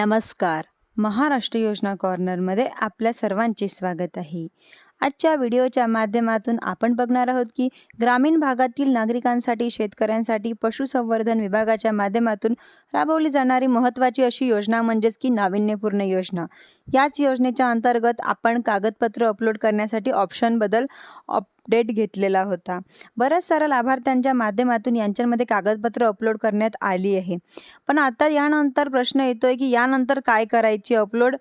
नमस्कार. महाराष्ट्र योजना कॉर्नरमध्ये आपल्या सर्वांचे स्वागत आहे. आजच्या व्हिडिओच्या माध्यमातून आपण बघणार आहोत की ग्रामीण भागातील नागरिकांसाठी शेतकऱ्यांसाठी पशुसंवर्धन विभागाच्या माध्यमातून राबवली जाणारी महत्त्वाची अशी योजना म्हणजेच की नाविन्यपूर्ण योजना. याच योजनेच्या अंतर्गत आपण कागदपत्र अपलोड करण्यासाठी ऑप्शन बदल अपडेट घेतलेला होता. बऱ्याच साऱ्या लाभार्थ्यांच्या माध्यमातून यांच्यामध्ये कागदपत्र अपलोड करण्यात आली आहे. पण आता यानंतर प्रश्न येतोय की यानंतर काय करायची? अपलोड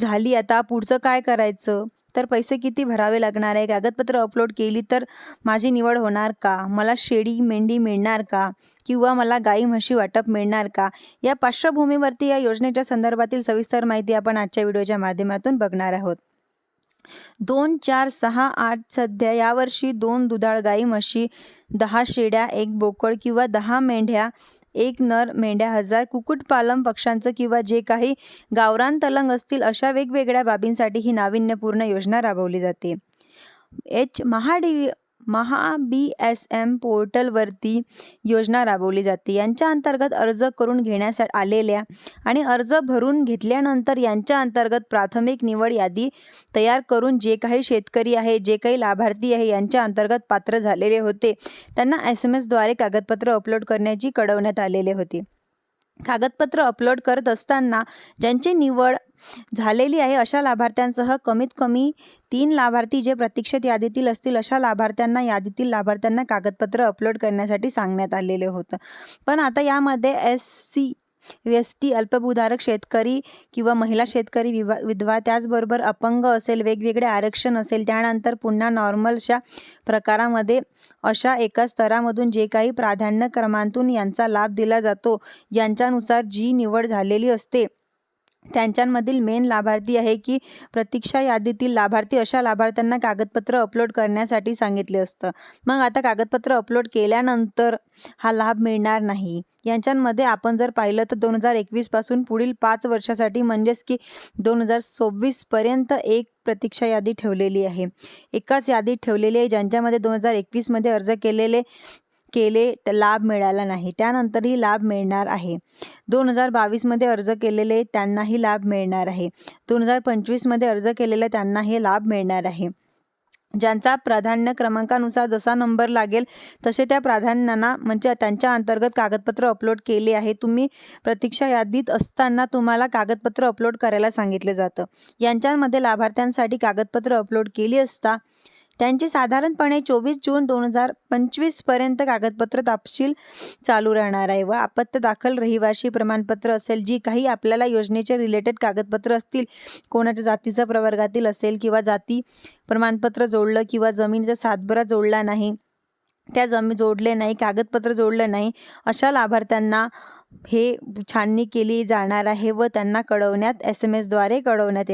झाली आता पुढचं काय करायचं? तर पैसे किती भरावे लागणार आहे? कागदपत्र अपलोड केली तर माझी निवड होणार का? मला शेळी मेंढी मिळणार का? किंवा मला गाई म्हशी वाटप मिळणार का? या पार्श्वभूमीवरती या योजनेच्या संदर्भातील सविस्तर माहिती आपण आजच्या व्हिडिओच्या माध्यमातून बघणार आहोत. दोन चार सहा आठ सध्या यावर्षी दोन दुधाळ गाई म्हशी दहा शेळ्या एक बोकड किंवा दहा मेंढ्या एक नर मेंढ्या हजार कुक्कुटपालन पक्ष्यांचं किंवा जे काही गावरान तलंग असतील अशा वेगवेगळ्या बाबींसाठी ही नाविन्यपूर्ण योजना राबवली जाते. एच. महाडी महा बी एस एम पोर्टलवरती योजना राबवली जाते. यांच्या अंतर्गत अर्ज करून घेण्यास आलेल्या आणि अर्ज भरून घेतल्यानंतर यांच्या अंतर्गत प्राथमिक निवड यादी तयार करून जे काही शेतकरी आहे जे काही लाभार्थी आहे यांच्या अंतर्गत पात्र झालेले होते. त्यांना एस एम एसद्वारे कागदपत्र अपलोड करण्याची कळवण्यात आलेले होते. कागदपत्र अपलोड करत असताना ज्यांची निवड झालेली आहे अशा लाभार्थ्यांसह कमीत कमी तीन लाभार्थी जे प्रतीक्षित यादीतील असतील अशा लाभार्थ्यांना यादीतील लाभार्थ्यांना कागदपत्र अपलोड करण्यासाठी सांगण्यात आलेले होतं. पण आता यामध्ये एस सी एस टी अल्पभूधारक शेतकरी किंवा महिला शेतकरी विवा विधवा त्याचबरोबर अपंग असेल वेगवेगळे आरक्षण असेल त्यानंतर पुन्हा नॉर्मलच्या प्रकारामध्ये अशा एका स्तरामधून जे काही प्राधान्य क्रमांतून यांचा लाभ दिला जातो यांच्यानुसार जी निवड झालेली असते त्यांच्यामधील मेन लाभार्थी आहे की प्रतीक्षा यादीतील लाभार्थी अशा लाभार्थ्यांना कागदपत्र अपलोड करण्यासाठी सांगितले असतं. मग आता कागदपत्र अपलोड केल्यानंतर हा लाभ मिळणार नाही. यांच्यामध्ये आपण जर पाहिलं तर दोन हजार एकवीसपासून पुढील पाच वर्षासाठी म्हणजेच की दोन हजार सव्वीसपर्यंत एक प्रतीक्षा यादी ठेवलेली आहे. एकाच यादी ठेवलेली आहे ज्यांच्यामध्ये दोन हजार एकवीसमध्ये अर्ज केलेले केले लाभ मिळाला नाही. त्यानंतरही लाभ मिळणार आहे. दोन हजार बावीसमध्ये अर्ज केलेले त्यांनाही लाभ मिळणार आहे. दोन हजार पंचवीसमध्ये अर्ज केलेले त्यांनाही लाभ मिळणार आहे. ज्यांचा प्राधान्य क्रमांकानुसार जसा नंबर लागेल तसे त्या प्राधान्यांना म्हणजे त्यांच्या अंतर्गत कागदपत्र अपलोड केले आहे. तुम्ही प्रतीक्षा यादीत असताना तुम्हाला कागदपत्र अपलोड करायला सांगितले जातं. यांच्यामध्ये लाभार्थ्यांसाठी कागदपत्र अपलोड केली असता त्यांची साधारणपणे चोवीस जून दोन हजार पंचवीसपर्यंत कागदपत्र तपशील चालू राहणार आहे व आपत्त दाखल रहिवाशी प्रमाणपत्र असेल जी काही आपल्याला योजनेचे रिलेटेड कागदपत्र असतील कोणाच्या जातीचा प्रवर्गातील असेल किंवा जाती प्रमाणपत्र जोडलं किंवा जमिनीचा सातबारा जोडला नाही त्या जमी जोडले नाही कागदपत्र जोडलं नाही अशा लाभार्थ्यांना हे छाननी केली जाणार आहे व त्यांना कळवण्यात एस एम एसद्वारे कळवण्यात